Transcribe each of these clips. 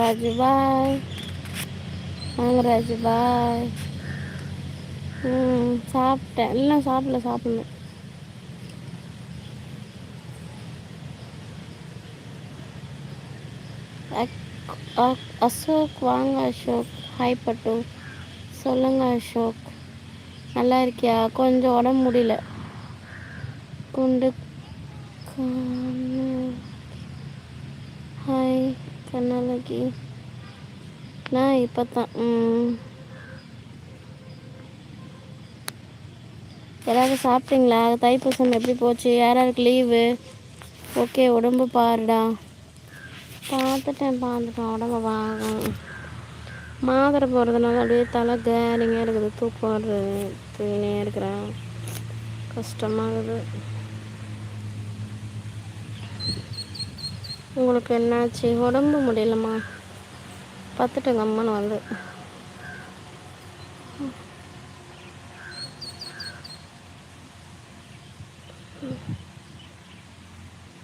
ராஜு பாய். வாங்க ராஜு பாய். ம் சாப்பிட்டேன். இல்லை சாப்பிடல சாப்பிடணும். அக்- அசோக் வாங்க அசோக். ஹாய் பட்டு. சொல்லுங்க அசோக். நல்லா இருக்கியா? கொஞ்சம் உடம்பு முடியல. குண்டு கண்ணு. ஹாய் கண்ணழகி நான் இப்போ தான் ம். எல்லாரும் சாப்பிட்டீங்களா? தைப்பூசம் எப்படி போச்சு? யார் யாருக்கு லீவு ஓகே உடம்பு பாருடா. பார்த்துட்டேன் பார்த்துட்டேன் உடம்பு வாங்க மாத்திரை போகிறதுனால அப்படியே தலை கேரிங்காக இருக்குது. தூக்கம் வருது தூங்கினே இருக்கிறேன் கஷ்டமாகுது. உங்களுக்கு என்னாச்சு? உடம்பு முடியலம்மா. பார்த்துட்டேங்க அம்மன் வந்து.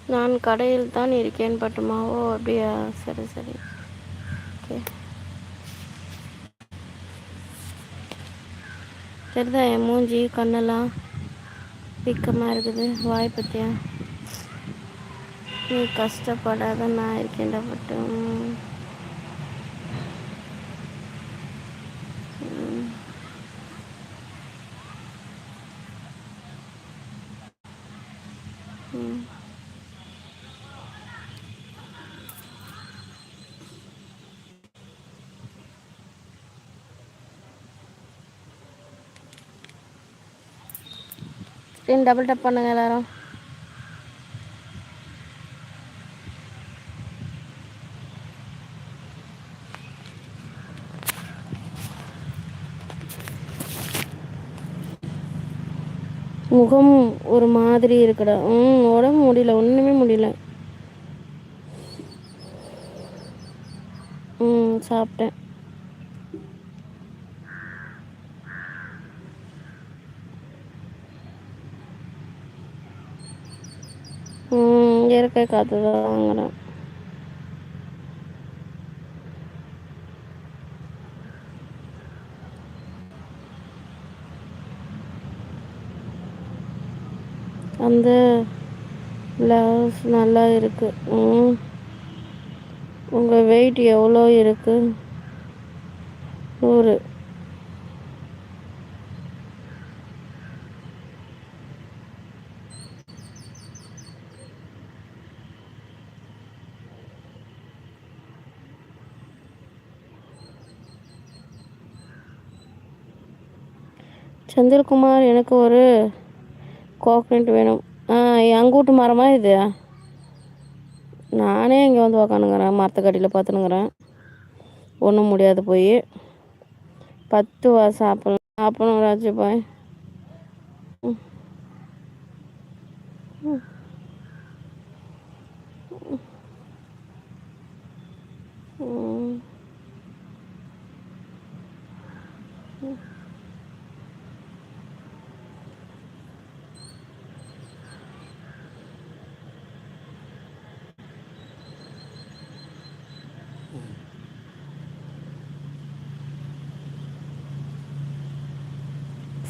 நான் கடையில் தான் இருக்கேன் பட்டுமாவோ ஓ அப்படியா? சரி சரி. ஓகே. தெரிதா என் மூஞ்சி கண்ணெல்லாம் வீக்கமாக இருக்குது வாய் பற்றியா நீ கஷ்டப்படாத நான் இருக்கேன்டா பட்டு. ஸ்க்ரீன் டபுள் டப் பண்ணுங்க எல்லாரும். முகம் ஒரு மாதிரி இருக்குடா. ம் உடம்பு முடியல ஒன்றுமே முடியல. ம் சாப்பிட்டேன். இயற்கை காற்று தான் வாங்குறேன். அந்த பிளவுஸ் நல்லா இருக்கு. உங்கள் வெயிட் எவ்வளோ இருக்கு? நூறு. செந்தில்குமார் எனக்கு ஒரு கோகனட் வேணும். ஆ அங்கூட்டு மரமா இது? நானே இங்கே வந்து உக்காந்துங்கிறேன். மரத்துக்கடியில் பார்த்துனுங்கிறேன் ஒன்றும் முடியாது போய். பத்து வா சாப்பிடலாம். சாப்பிடணும் ராஜு பாய். ம்.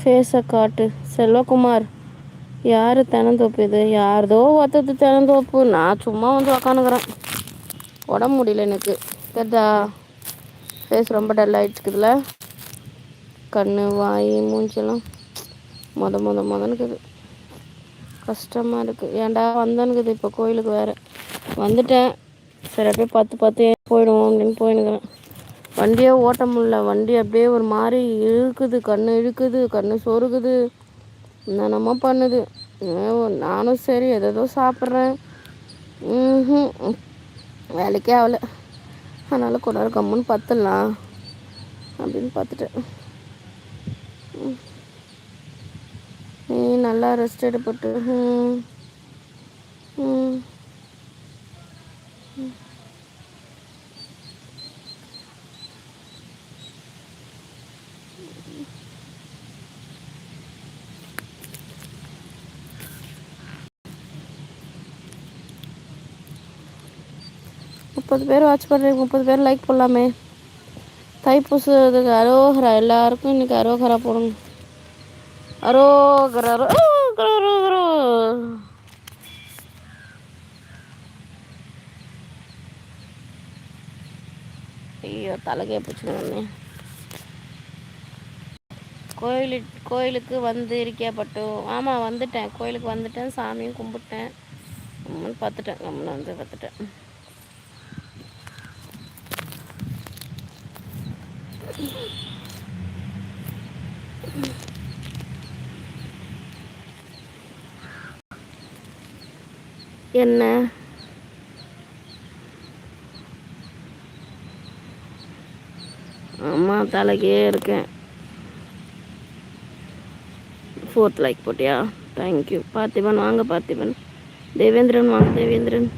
ஃபேஸை காட்டு. செல்வகுமார் யார் தினந்தோப்பு இது யாரதோ ஒருத்தது தினந்தோப்பு நான் சும்மா வந்து உக்காந்துக்கிறேன். உடம்பு முடியல எனக்கு. கேட்டா ஃபேஸ் ரொம்ப டல் ஆகிட்டுருக்குதுல கண் வாய் மூஞ்செல்லாம் மொத மொத மொதனுக்குது கஷ்டமாக இருக்குது ஏன்டா வந்தனுக்குது இப்போ கோயிலுக்கு வேறு. வந்துட்டேன். சரி அப்படியே பத்து பத்து போயிடுவோம் அப்படின்னு போயினுக்கிறேன் வண்டியே ஓட்ட முடில வண்டி அப்படியே ஒரு மாதிரி இழுக்குது. கண்ணு இழுக்குது. கண்ணு சொருகுது. என்னென்னமோ பண்ணுது. நானும் சரி எதோ சாப்பிட்றேன். ம் வேலைக்கே ஆகலை அதனால் கொஞ்ச நேரம் கம்முன்னு பார்த்துடலாம் அப்படின்னு பார்த்துட்டேன். நீ நல்லா ரெஸ்ட் எடுப்பட்டு. ம். ம். முப்பது பேர் வாட்ச் பண்ணுறீங்க முப்பது பேர் லைக் போடலாமே. தைப்பூசத்துக்கு அரோகரா எல்லாருக்கும் இன்றைக்கி அரோகரா போடுங்க அரோகரா அரோகரா அரோகரா. ஐயோ தலைக்கே பிடிச்சிக்கணுமே கோயில் கோயிலுக்கு வந்து இருக்கியா பட்டு ஆமாம் வந்துட்டேன். கோயிலுக்கு வந்துட்டேன் சாமியும் கும்பிட்டேன். பார்த்துட்டேன். கம்மன் வந்து பார்த்துட்டேன். என்ன? அம்மா தலைக்கே இருக்கேன். ஃபோர்த் லைக் போட்டியா? தேங்க்யூ பார்த்திபன் வாங்க பார்த்திபன். தேவேந்திரன் வாங்க தேவேந்திரன்.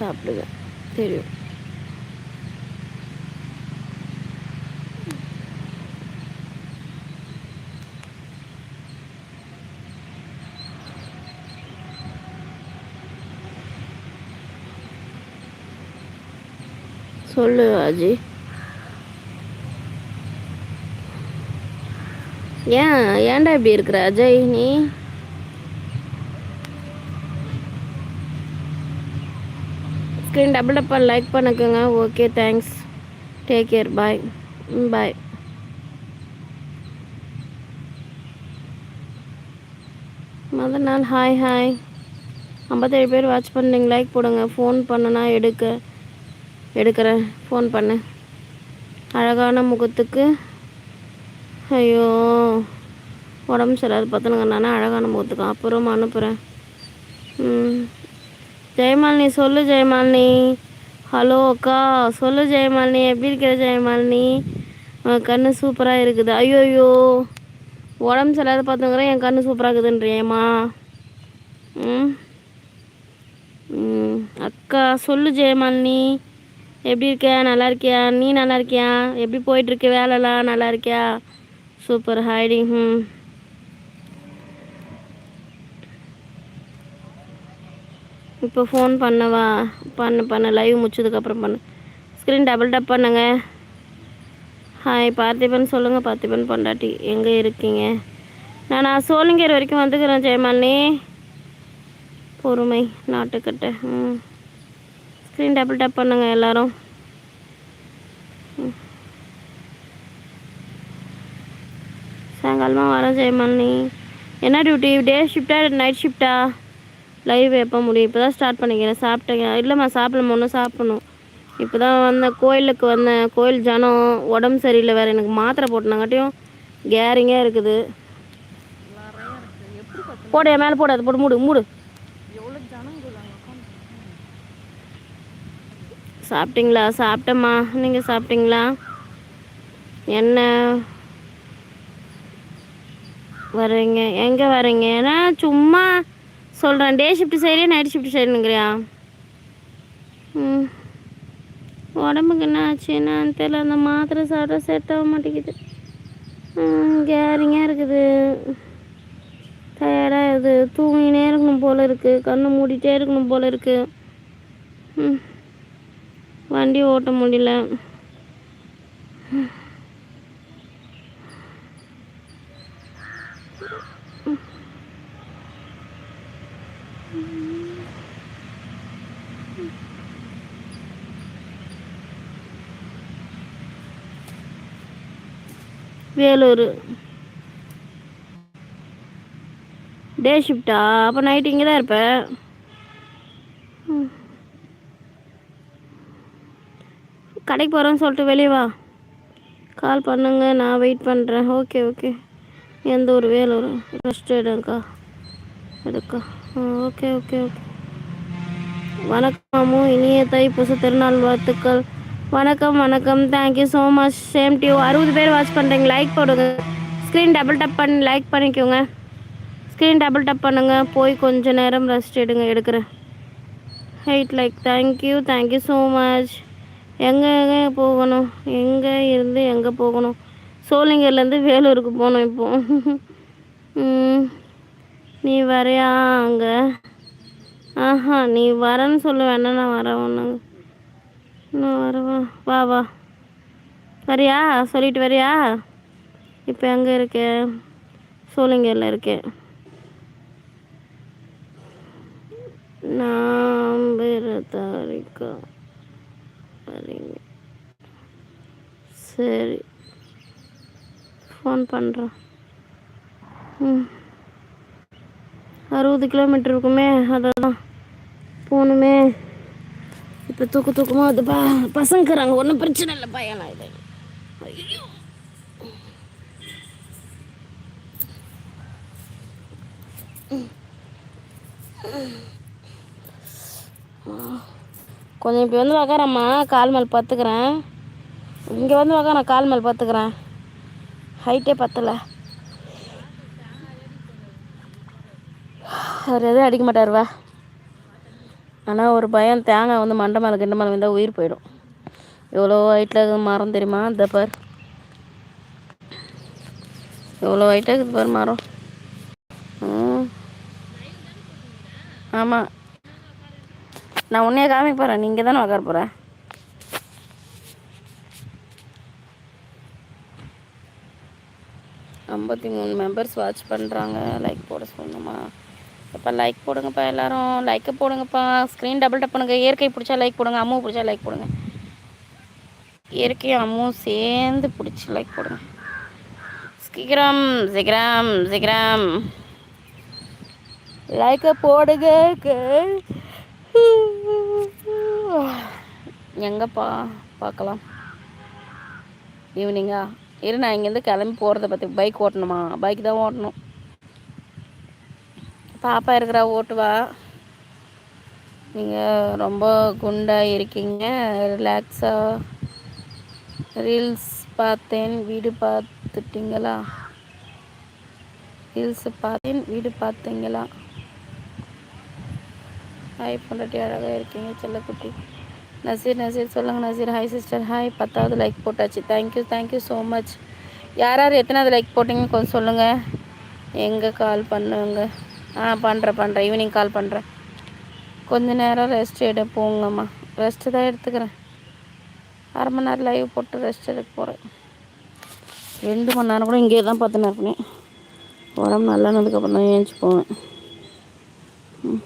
சாப்பிடுவேன். தெரியும். சொல்லு அஜி ஏன் ஏன்டா இப்படி இருக்கிற அஜய் நீ? ஸ்க்ரீன் டபுள் டப்பாக லைக் பண்ணிக்கோங்க okay thanks take care bye bye மொதல் நாள் ஹாய் ஹாய் ஐம்பத்தேழு பேர் வாட்ச் பண்ணுறீங்க லைக் போடுங்க. ஃபோன் பண்ணுனா எடுக்க எடுக்கிறேன் ஃபோன் பண்ணு. அழகான முகத்துக்கு. ஐயோ. உடம்பு சரியாது பார்த்துனுங்க நானே அழகான முகத்துக்கு. அப்புறம் அனுப்புகிறேன் ம். ஜெயமாலினி சொல்லு ஜெயமாலினி. ஹலோ அக்கா சொல்லு ஜெயமாலினி எப்படி இருக்கிற ஜெயமாலினி? கண்ணு சூப்பராக இருக்குது. ஐயோ ஐயோ உடம்பு சரியாத பார்த்துங்கிறேன் என் கண்ணு சூப்பராக இருக்குதுன்றியம்மா. ம்? அக்கா சொல்லு ஜெயமாலினி. எப்படி இருக்கியா நல்லா இருக்கியா? நீ நல்லா இருக்கியா? எப்படி போயிட்டுருக்கு வேலைலாம்? நல்லா இருக்கியா? சூப்பர் ஹைடிங் ம். இப்போ ஃபோன் பண்ணவா? பண்ண பண்ண. லைவ் முடிச்சதுக்கப்புறம் பண்ணு. ஸ்க்ரீன் டபுள் டப் பண்ணுங்க. ஹாய் பார்த்திபன் சொல்லுங்கள் பார்த்திபன் பொண்டாட்டி எங்கே இருக்கீங்க? நான் நான் சோழிங்கர் வரைக்கும் வந்துக்கிறேன் ஜெயமாலினி பொறுமை நாட்டுக்கட்டை. ம். ஸ்க்ரீன் டபுள் டப் பண்ணுங்க எல்லோரும். சாயங்காலமாக வரேன் ஜெயமாலினி என்ன டியூட்டி டே ஷிஃப்டா நைட் ஷிஃப்டா லைவ் எப்போ முடியும்? இப்போ தான் ஸ்டார்ட் பண்ணிக்கிறேன். சாப்பிட்டேங்க இல்லைம்மா சாப்பிடலாமா ஒன்றும் சாப்பிடணும். இப்போ தான் வந்தேன் கோயிலுக்கு வந்தேன் கோயில் ஜனம் உடம்பு சரியில்லை வேறு. எனக்கு மாத்திரை போட்டினாங்காட்டியும் கேரிங்காக இருக்குது. போடு மேலே போடாது போட்டு மூடு மூடு. சாப்பிட்டீங்களா? சாப்பிட்டம்மா. நீங்கள் சாப்பிட்டீங்களா? என்ன? வரீங்க. எங்கே வரீங்க? ஏன்னா சும்மா சொல்கிறேன் டே ஷிஃப்ட் சரியா நைட் ஷிஃப்ட் சரினுங்கிறியா ம். உடம்புக்கு என்ன ஆச்சு என்னன்னு தெரியல. அந்த மாத்திரை சாப்பிட்டா செட் ஆக மாட்டேங்குது. கேரிங்காக இருக்குது. டயர்டாக இருக்குது. தூங்கினே இருக்கணும் போல் இருக்குது கண்ணு மூடிட்டே இருக்கணும் போல் இருக்குது ம். வண்டி ஓட்ட முடியல. வேலூர். டே ஷிஃப்டா அப்போ நைட்டு இங்கே தான் இருப்பேன் கடைக்கு போகிறேன்னு சொல்லிட்டு வெளியே வா. கால் பண்ணுங்க நான் வெயிட் பண்ணுறேன் ஓகே ஓகே எந்த ஒரு வேலூர். ரெஸ்ட் எடுக்கா. எடுக்கா ஓகே ஓகே ஓகே வணக்கம் இனிய தைப்பூச திருநாள் வாழ்த்துக்கள். வணக்கம் வணக்கம். Thank you so much same to you அறுபது பேர் வாட்ச் பண்ணுறீங்க லைக் போடுங்க. ஸ்க்ரீன் டபுள் டப் பண்ணி லைக் பண்ணிக்கோங்க. ஸ்க்ரீன் டபுள் டப் பண்ணுங்கள் போய் கொஞ்ச நேரம் ரெஸ்ட் எடுங்க எடுக்கிறேன். Height like thank you thank you so much எங்கே எங்கே போகணும்? எங்கே இருந்து எங்கே போகணும்? சோளிங்கர்லேருந்து வேலூருக்கு போகணும் இப்போ. ம், நீ வரையா அங்கே? ஆஹா நீ வரேன்னு சொல்ல வேணா நான் வரேன் ஒன்றுங்க இன்னும் வருவா. வா வா. வரியா? சொல்லிட்டு வரியா? இப்போ எங்கே இருக்கேன் சோளிங்கரில் இருக்கேன் நாம்பரதாரிக்கா சரிங்க சரி. ஃபோன் பண்ணுறேன் ம். அறுபது கிலோமீட்டர் இருக்குமே அதான் போகணுமே. இப்போ தூக்கு தூக்கமாக அது பசங்கிறாங்க. ஒன்றும் பிரச்சனை இல்லை. பையனா இது. ஐயோ. கொஞ்சம் இப்படி வந்து உக்காரம்மா. கால் மேல் பார்த்துக்கிறேன் இங்கே வந்து உக்கார நான் கால் மேல் பார்த்துக்கிறேன் ஹைட்டே பத்தலை. அவர் எதுவும் அடிக்க மாட்டார் வா ஆனால் ஒரு பயம் தேங்காய் வந்து மண்டை மேலே கிண்ட மேலே வந்தால் உயிர் போயிடும். எவ்வளோ ஹைட்டில் இருக்குது மரம் தெரியுமா? இந்த பார். எவ்வளோ ஹைட்டாக இருக்குது பார் மரம். ஆமாம் நான் உன்னையே காமிக்க போகிறேன் நீங்கள் தானே உக்கார போகிறேன் ஐம்பத்தி மூணு மெம்பர்ஸ் வாட்ச் பண்ணுறாங்க லைக் போட சொல்லணுமா? அப்போ லைக் போடுங்கப்பா எல்லாரும். லைக்கை போடுங்கப்பா. ஸ்க்ரீன் டபுள் டப் பண்ணுங்க. இயற்கை பிடிச்சா லைக் போடுங்க. அம்மு பிடிச்சா லைக் போடுங்க. இயற்கையும் அம்மாவும் சேர்ந்து பிடிச்சி லைக் போடுங்க. சீக்கிரம் சீக்கிரம் சீக்கிரம் லைக்கை போடுங்க எங்கப்பா? பார்க்கலாம். ஈவினிங்கா இரு நான் இங்கேருந்து கிளம்பி போகிறத பற்றி பைக் ஓட்டணுமா? பைக் தான் ஓட்டணும். பாப்பா இருக்கிறா ஓட்டுவா நீங்கள் ரொம்ப குண்டாக இருக்கீங்க. ரிலாக்ஸாக ரீல்ஸ் பார்த்தேன் வீடு பார்த்துட்டிங்களா? ரீல்ஸ் பார்த்தேன் வீடு பார்த்தீங்களா? ஹாய் பொண்டாட்டி அழகாக இருக்கீங்க செல்லக்குட்டி. நசீர் நசீர் சொல்லுங்கள் நசீர். ஹாய் சிஸ்டர் ஹாய் பத்தாவது லைக் போட்டாச்சு. Thank you thank you so much யார் யார் எத்தனாவது லைக் போட்டிங்கன்னு கொஞ்சம் சொல்லுங்கள் எங்கே கால் பண்ணுங்க. ஆ பண்ணுறேன் பண்ணுறேன் ஈவினிங் கால் பண்ணுறேன் கொஞ்ச நேரம் ரெஸ்ட் எடு போங்கம்மா. ரெஸ்ட்டு தான் எடுத்துக்கிறேன். அரை மணி நேரம் லைவ் போட்டு ரெஸ்ட் எடுக்க போகிறேன் ரெண்டு மணி நேரம் கூட இங்கேயே தான் பார்த்துன்னு இருப்பேன். உடம்பு நல்லானதுக்கப்புறம் தான் ஏஞ்சி போவேன் ம்.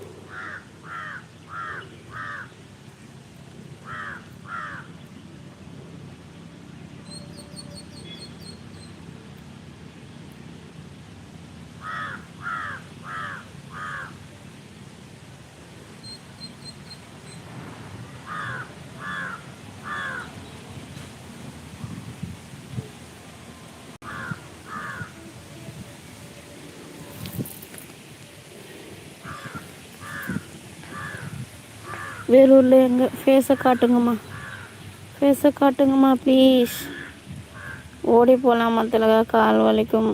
வேலூரில் எங்கள் ஃபேஸை காட்டுங்கம்மா. ஃபேஸை காட்டுங்கம்மா ப்ளீஸ் ஓடி போகலாமா திலகா? கால் வலிக்கும்.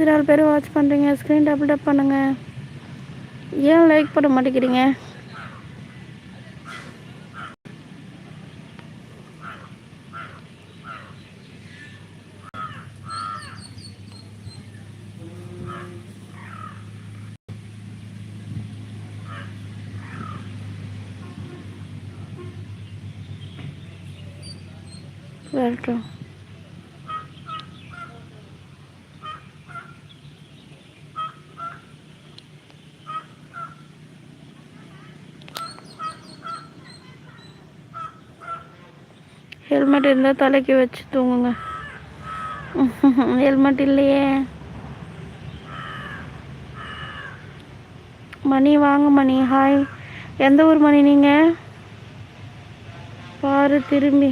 ஐம்பத்தி நாலு பேர் வாட்ச் பண்ணுறீங்க ஸ்க்ரீன் டபுள் டப் பண்ணுங்கள் ஏன் லைக் பண்ண மாட்டேங்கிறீங்க? வெல்கம் ஹெல்மெட் இருந்தால் தலைக்கு வச்சு தூங்குங்க. ஹெல்மெட் இல்லையே. மணி வாங்க மணி. ஹாய் எந்த ஊர் மணி நீங்கள் பாரு திரும்பி.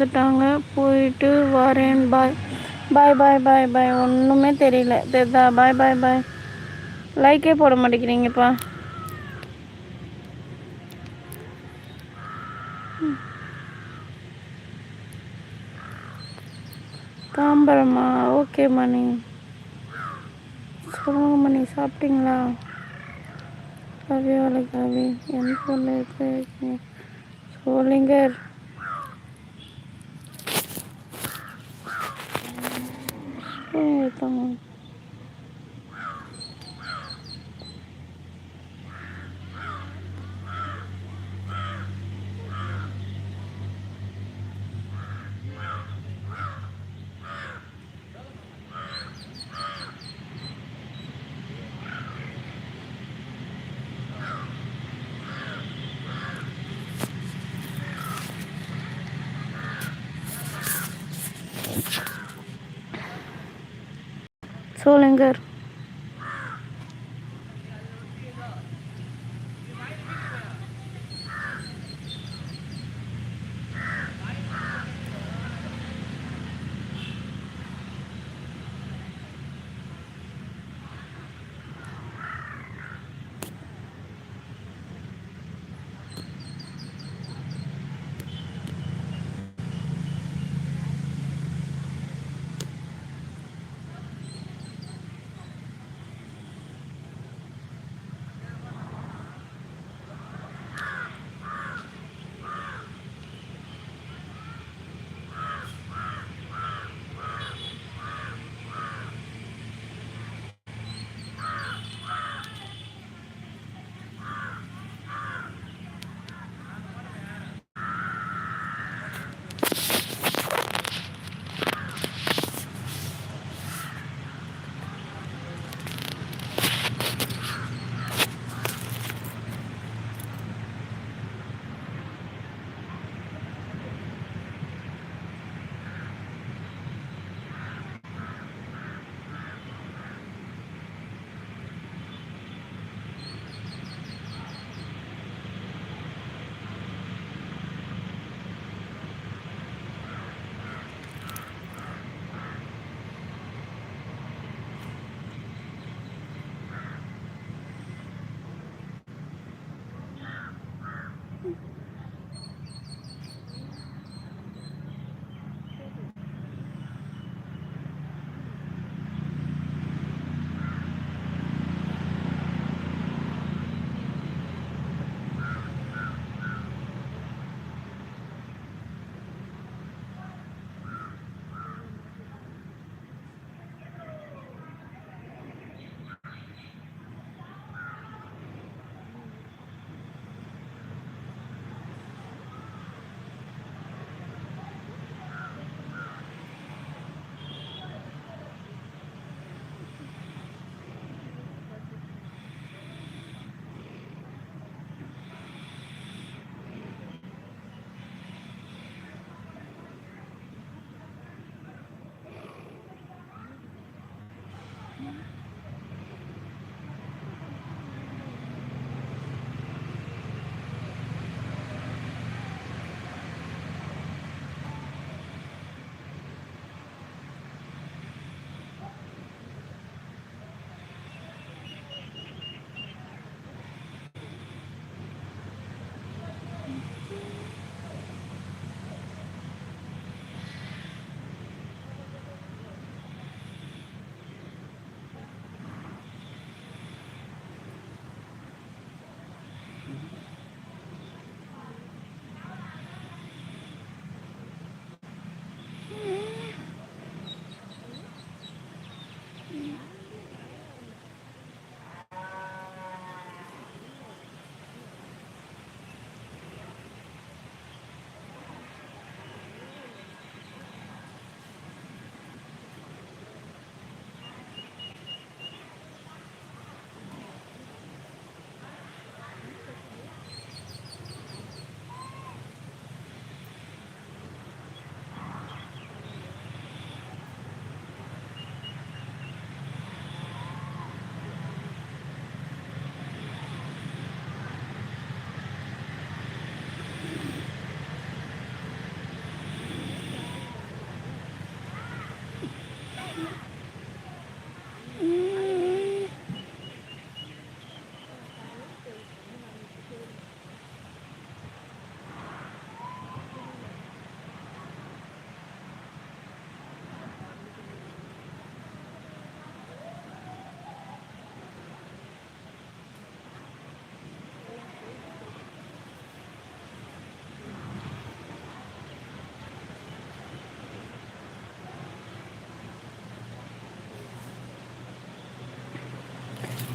வந்துட்டாங்க. போயிட்டு வரேன். பாய் பாய் பாய் பாய் பாய் ஒன்றுமே தெரியல. தெரிதா? பாய் பாய் பாய் லைக்கே போட மாட்டேங்கிறீங்கப்பா. தாம்பரமா? ஓகே மணி. சொல்லுங்க மணி. சாப்பிட்டீங்களா? கவியால கவி. என் சொல்ல சோளிங்கர் சொல்லுங்க சோளங்கர்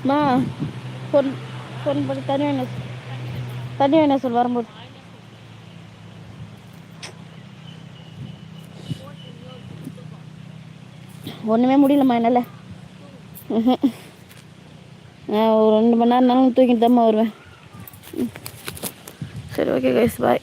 மா ஃபோன் ஃபோன் பண்ணி தண்ணி வேணும் தண்ணி வேணும் சொல் வரும்போது. ஒன்றுமே முடியலம்மா என்னால். ஒரு ரெண்டு மணி நேரம் தூக்கிட்டு தான்மா வருவேன். சரி ஓகே கைஸ் பாய்